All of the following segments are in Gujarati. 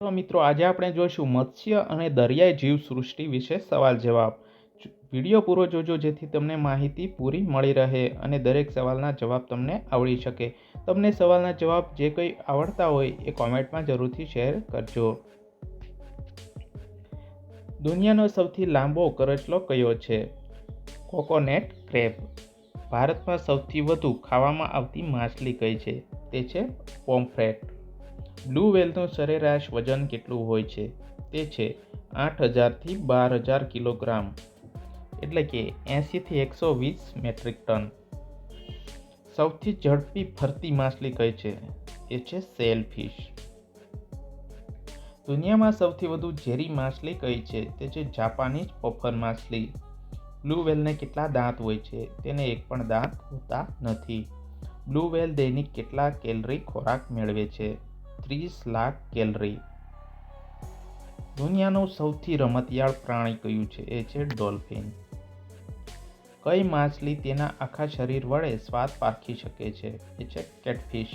તો મિત્રો, આજે આપણે જોઈશું મત્સ્ય અને દરિયાઈ જીવસૃષ્ટિ વિશે સવાલ જવાબ. વીડિયો પૂરો જોજો જેથી તમને માહિતી પૂરી મળી રહે અને દરેક સવાલના જવાબ તમને આવડી શકે. તમને સવાલના જવાબ જે કંઈ આવડતા હોય એ કોમેન્ટમાં જરૂરથી શેર કરજો. દુનિયાનો સૌથી લાંબો કરચલો કયો છે? Coconut crab. ભારતમાં સૌથી વધુ ખાવામાં આવતી માછલી કઈ છે? તે છે પોમ્ફ્રેટ. બ્લુ વેલનું સરેરાશ વજન કેટલું હોય છે? તે છે આઠ હજારથી બાર હજાર કિલોગ્રામ. એટલે કે એંશીથી એકસો વીસ મેટ્રિક ટન. સૌથી ઝડપી ફરતી માછલી કઈ છે? એ છે સેલફિશ. દુનિયામાં સૌથી વધુ ઝેરી માછલી કઈ છે? તે છે જાપાનીઝ પફર માછલી. બ્લુ વેલને કેટલા દાંત હોય છે? તેને એક પણ દાંત હોતા નથી. બ્લુ વેલ દૈનિક કેટલા કેલરી ખોરાક મેળવે છે? ત્રીસ લાખ કેલરી. દુનિયાનું સૌથી રમતિયાળ પ્રાણી કયું છે? એ છે ડોલ્ફિન. કઈ માછલી તેના આખા શરીર વડે સ્વાદ પારખી શકે છે? એ છે કેટફિશ.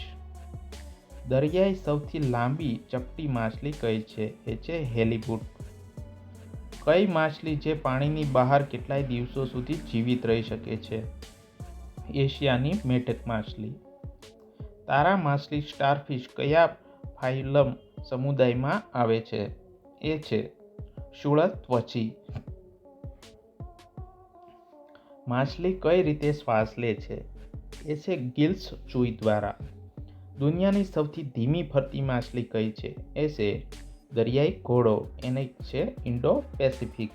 દરિયાઈ સૌથી લાંબી ચપટી માછલી કઈ છે? એ છે હેલીબુટ. કઈ માછલી જે પાણીની બહાર કેટલાય દિવસો સુધી જીવિત રહી શકે છે? એશિયાની મેઢક માછલી. તારા માછલી સ્ટારફિશ કયા ફાઇલમ સમુદાયમાં આવે છે. એ છે શુળત ત્વચી માછલી કઈ રીતે શ્વાસ લે છે? એ છે ગિલ્સ ચુઈ દ્વારા. દુનિયાની સૌથી ધીમી ફરતી માછલી કઈ છે? એ છે દરિયાઈ ઘોડો. એને છે ઇન્ડો પેસિફિક.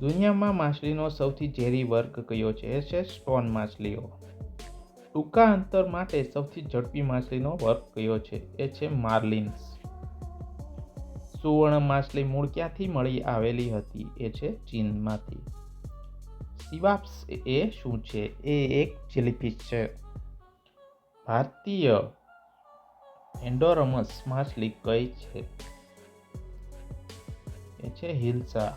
દુનિયામાં માછલીનો સૌથી ઝેરી વર્ગ કયો છે? એ છે સ્ટોન માછલીઓ. ટૂંકા અંતર માટે સૌથી ઝડપી માછલીનો વર્ગ કયો છે? એ છે માર્લિન્સ. સુવર્ણ માછલી મૂળ ક્યાંથી મળી આવેલી હતી? એ છે ચીનમાંથી. સિવાપ્સ એ શું છે? એ એક જેલીફિશ છે. ભારતીય એન્ડોરમસ માછલી કઈ છે? એ છે હિલ્સા.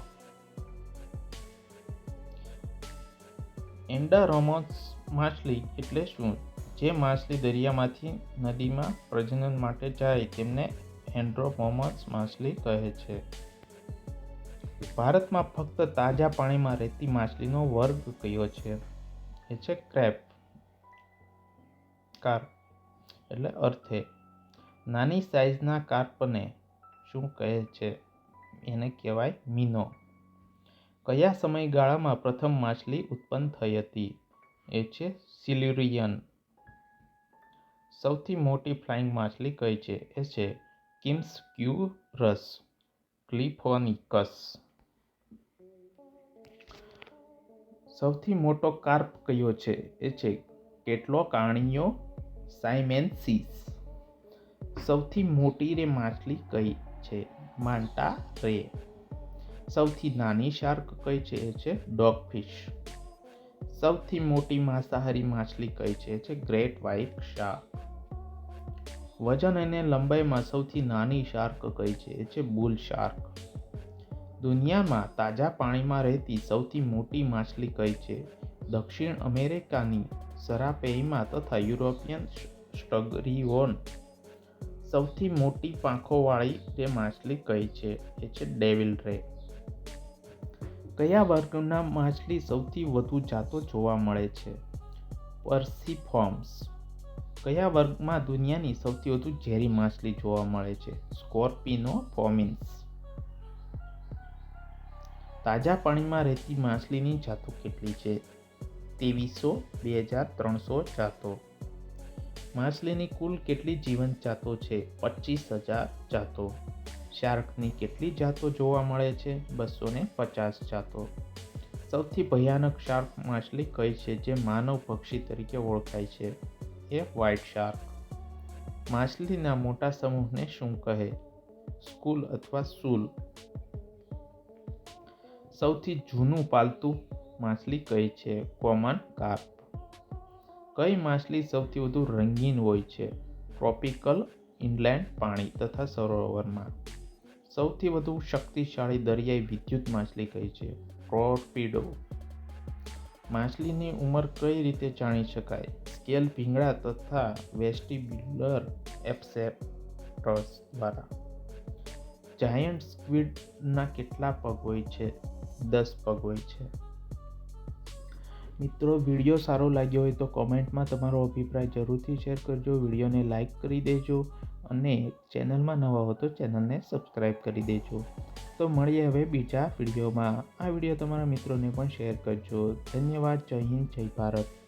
એન્ડારોમસ માછલી એટલે શું? જે માછલી દરિયામાંથી નદીમાં પ્રજનન માટે જાય, તેમને એન્ડ્રોમોમસ માછલી કહે છે. ભારતમાં ફક્ત તાજા પાણીમાં રહેતી માછલીનો વર્ગ કયો છે? એ છે ક્રેપ કાર્પ એટલે અર્થે. નાની સાઇઝના કાર્પને શું કહે છે? એને કહેવાય મીનો. કયા સમયગાળામાં પ્રથમ માછલી ઉત્પન્ન થઈ હતી? એ છે સિલ્યુરિયન. સૌથી મોટી ફ્લાઇંગ માછલી કઈ છે? એ છે કિમ્સ ક્યુરસ ક્લિફોનિકસ. સૌથી મોટો કાર્પ કયો છે? એ છે કેટલો કાણીઓ સાયમેન્સીસ. સૌથી મોટી રે માછલી કઈ છે? માન્ટા રે. સૌથી નાની શાર્ક કઈ છે? એ છે ડોગફિશ. સૌથી મોટી માંસાહારી માછલી કઈ છે? છે ગ્રેટ વ્હાઇટ શાર્ક. વજન અને લંબાઈમાં સૌથી નાની શાર્ક કઈ છે? એ છે બુલ શાર્ક. દુનિયામાં તાજા પાણીમાં રહેતી સૌથી મોટી માછલી કઈ છે? દક્ષિણ અમેરિકાની સરાપેઈમાં તથા યુરોપિયન સ્ટગરીઓન. સૌથી મોટી પાંખોવાળી જે માછલી કઈ છે? એ છે ડેવિલ રે. કયા વર્ગના માછલી સૌથી વધુ જાતો જોવા મળે છે? પરસીફોર્મ્સ કયા વર્ગમાં દુનિયાની સૌથી વધુ ઝેરી માછલી જોવા મળે છે? સ્કોર્પિનો ફોમિન્સ. તાજા પાણીમાં રહેતી માછલીની જાતો કેટલી છે? ત્રેવીસો, બે હજાર ત્રણસો જાતો. માછલીની કુલ કેટલી જીવંત જાતો છે? પચીસ હજાર જાતો. શાર્કની કેટલી જાતો જોવા મળે છે? બસો ને પચાસ જાતો. સૌથી ભયાનક શાર્ક માછલી કઈ છે જે માનવ પક્ષી તરીકે ઓળખાય છે? એ વ્હાઇટ શાર્ક. માછલીના મોટા સમૂહને શું કહે? સ્કૂલ અથવા સૂલ? સૌથી જૂનું પાલતું માછલી કઈ છે? Common carp. કઈ માછલી સૌથી વધુ રંગીન હોય છે? ટ્રોપિકલ ઇનલેન્ડ પાણી તથા સરોવરમાં. સૌથી વધુ શક્તિશાળી દરિયાઈ વિદ્યુત માછલી કઈ છે? ટોર્પીડો. માછલીની ઉંમર કઈ રીતે જાણી શકાય? સ્કેલ ભીંગડા તથા વેસ્ટિબ્યુલર એપ્સેપ્ટર્સ દ્વારા જાયન્ટ સ્ક્વિડના કેટલા પગ હોય છે? દસ પગ હોય છે. મિત્રો, વીડિયો સારો લાગ્યો હોય તો કોમેન્ટમાં તમારો અભિપ્રાય જરૂરથી શેર કરજો. વિડીયોને લાઈક કરી દેજો. અને ચેનલમાં નવા હો તો ચેનલને સબસ્ક્રાઈબ કરી દેજો. તો મળીએ હવે બીજા વિડીયોમાં. આ વીડિયો તમારા મિત્રોને પણ શેર કરજો. ધન્યવાદ. જય હિન્દ. જય ભારત.